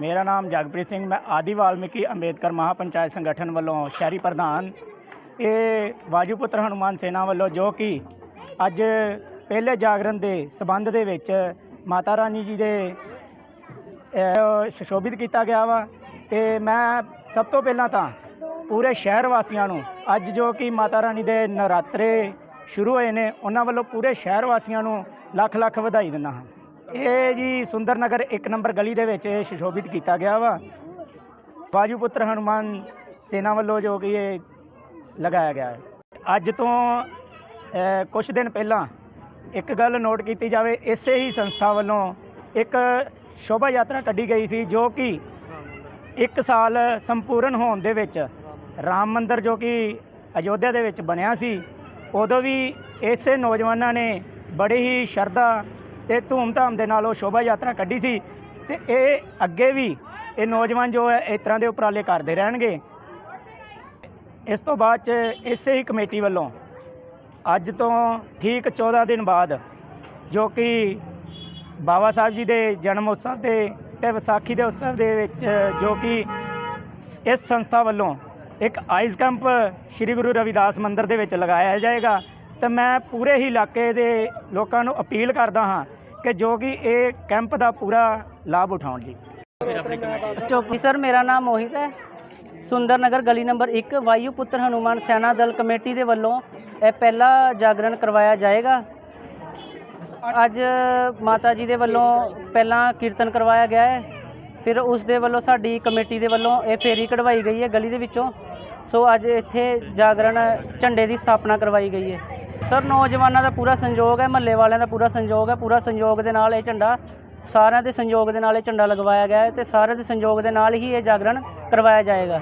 ਮੇਰਾ ਨਾਮ ਜਗਪ੍ਰੀਤ ਸਿੰਘ ਮੈਂ ਆਦੀ ਵਾਲਮੀਕੀ ਅੰਬੇਦਕਰ ਮਹਾਪੰਚਾਇਤ ਸੰਗਠਨ ਵੱਲੋਂ ਸ਼ਹਿਰੀ ਪ੍ਰਧਾਨ। ਇਹ ਵਾਜੂਪੁੱਤਰ ਹਨੂਮਾਨ ਸੈਨਾ ਵੱਲੋਂ ਜੋ ਕਿ ਅੱਜ ਪਹਿਲੇ ਜਾਗਰਣ ਦੇ ਸਬੰਧ ਦੇ ਵਿੱਚ ਮਾਤਾ ਰਾਣੀ ਜੀ ਦੇ ਅਹ, ਸੁਸ਼ੋਭਿਤ ਕੀਤਾ ਗਿਆ ਵਾ। ਤੇ ਮੈਂ ਸਭ ਤੋਂ ਪਹਿਲਾਂ ਤਾਂ ਪੂਰੇ ਸ਼ਹਿਰ ਵਾਸੀਆਂ ਨੂੰ ਅੱਜ ਜੋ ਕਿ ਮਾਤਾ ਰਾਣੀ ਦੇ ਨਰਾਤਰੇ ਸ਼ੁਰੂ ਹੋਏ ਨੇ ਉਹਨਾਂ ਵੱਲੋਂ ਪੂਰੇ ਸ਼ਹਿਰ ਵਾਸੀਆਂ ਨੂੰ ਲੱਖ ਲੱਖ ਵਧਾਈ ਦਿੰਦਾ ਹਾਂ। ਇਹ ਜੀ ਸੁੰਦਰ ਨਗਰ 1 ਨੰਬਰ ਗਲੀ ਦੇ ਵਿੱਚ ਇਹ ਸੁਸ਼ੋਭਿਤ ਕੀਤਾ ਗਿਆ ਵਾ। ਬਾਜੂ ਪੁੱਤਰ ਹਨੂਮਾਨ ਸੇਨਾ ਵੱਲੋਂ ਜੋ ਕਿ ਇਹ ਲਗਾਇਆ ਗਿਆ ਹੈ। ਅੱਜ ਤੋਂ ਅ, ਕੁਝ ਦਿਨ ਪਹਿਲਾਂ ਇੱਕ ਗੱਲ ਨੋਟ ਕੀਤੀ ਜਾਵੇ ਇਸੇ ਹੀ ਸੰਸਥਾ ਵੱਲੋਂ ਇੱਕ ਸ਼ੋਭਾ ਯਾਤਰਾ ਕੱਢੀ ਗਈ ਸੀ ਜੋ ਕਿ ਇੱਕ ਸਾਲ ਸੰਪੂਰਨ ਹੋਣ ਦੇ ਵਿੱਚ ਰਾਮ ਮੰਦਿਰ ਜੋ ਕਿ ਅਯੋਧਿਆ ਦੇ ਵਿੱਚ ਬਣਿਆ ਸੀ ਉਦੋਂ ਵੀ ਇਸੇ ਨੌਜਵਾਨਾਂ ਨੇ ਬੜੀ ਹੀ ਸ਼ਰਧਾ ਤੇ ਧੂਮ-ਧਾਮ ਦੇ ਨਾਲ ਉਹ ਸ਼ੋਭਾ ਯਾਤਰਾ ਕੱਢੀ ਸੀ ਤੇ ਇਹ ਅੱਗੇ ਵੀ ਇਹ ਨੌਜਵਾਨ ਜੋ ਹੈ, ਇਸ ਤਰ੍ਹਾਂ ਦੇ ਉਪਰਾਲੇ ਕਰਦੇ ਰਹਿਣਗੇ। ਇਸ ਤੋਂ ਬਾਅਦ ਚ ਇਸੇ ਹੀ ਕਮੇਟੀ ਵੱਲੋਂ ਅੱਜ ਤੋਂ ਠੀਕ 14 ਦਿਨ ਬਾਅਦ ਜੋ ਕਿ ਬਾਬਾ ਸਾਹਿਬ ਜੀ ਦੇ ਜਨਮ ਉਤਸਵ ਦੇ ਤੇ ਵਿਸਾਖੀ ਦੇ ਉਤਸਵ ਦੇ ਵਿੱਚ, ਜੋ ਕਿ ਇਸ ਸੰਸਥਾ ਵੱਲੋਂ ਇੱਕ ਆਈਸ ਕੈਂਪ ਸ੍ਰੀ ਗੁਰੂ ਰਵਿਦਾਸ ਮੰਦਿਰ ਦੇ ਵਿੱਚ ਲਗਾਇਆ ਜਾਏਗਾ। ਤੇ ਮੈਂ ਪੂਰੇ ਹੀ ਇਲਾਕੇ ਦੇ ਲੋਕਾਂ ਨੂੰ ਅਪੀਲ ਕਰਦਾ ਹਾਂ ਕਿ ਜੋ ਕਿ ਇਹ ਕੈਂਪ ਦਾ ਪੂਰਾ ਲਾਭ ਉਠਾਉਣ ਜੀ। ਚੌਪੀ ਸਰ, ਮੇਰਾ ਨਾਮ ਮੋਹਿਤ ਹੈ। ਸੁੰਦਰ ਨਗਰ ਗਲੀ ਨੰਬਰ 1 ਵਾਯੂ ਪੁੱਤਰ ਹਨੂਮਾਨ ਸੈਨਾ ਦਲ ਕਮੇਟੀ ਦੇ ਵੱਲੋਂ ਇਹ ਪਹਿਲਾ ਜਾਗਰਣ ਕਰਵਾਇਆ ਜਾਏਗਾ। ਅੱਜ ਮਾਤਾ ਜੀ ਦੇ ਵੱਲੋਂ ਪਹਿਲਾਂ ਕੀਰਤਨ ਕਰਵਾਇਆ ਗਿਆ ਹੈ। ਫਿਰ ਉਸ ਦੇ ਵੱਲੋਂ ਸਾਡੀ ਕਮੇਟੀ ਦੇ ਵੱਲੋਂ ਇਹ ਫੇਰੀ ਕਢਵਾਈ ਗਈ ਹੈ ਗਲੀ ਦੇ ਵਿੱਚੋਂ। ਸੋ ਅੱਜ ਇੱਥੇ ਜਾਗਰਣ ਝੰਡੇ ਦੀ ਸਥਾਪਨਾ ਕਰਵਾਈ ਗਈ ਹੈ। ਸਰ, ਨੌਜਵਾਨਾਂ ਦਾ ਪੂਰਾ ਸੰਯੋਗ ਹੈ, ਮਹੱਲੇ ਵਾਲਿਆਂ ਦਾ ਪੂਰਾ ਸੰਯੋਗ ਹੈ, ਪੂਰਾ ਸੰਯੋਗ ਦੇ ਨਾਲ ਇਹ ਝੰਡਾ, ਸਾਰਿਆਂ ਦੇ ਸੰਯੋਗ ਦੇ ਨਾਲ ਇਹ ਝੰਡਾ ਲਗਵਾਇਆ ਗਿਆ ਹੈ ਤੇ ਸਾਰਿਆਂ ਦੇ ਸੰਯੋਗ ਦੇ ਨਾਲ ਹੀ ਇਹ ਜਾਗਰਣ ਕਰਵਾਇਆ ਜਾਏਗਾ।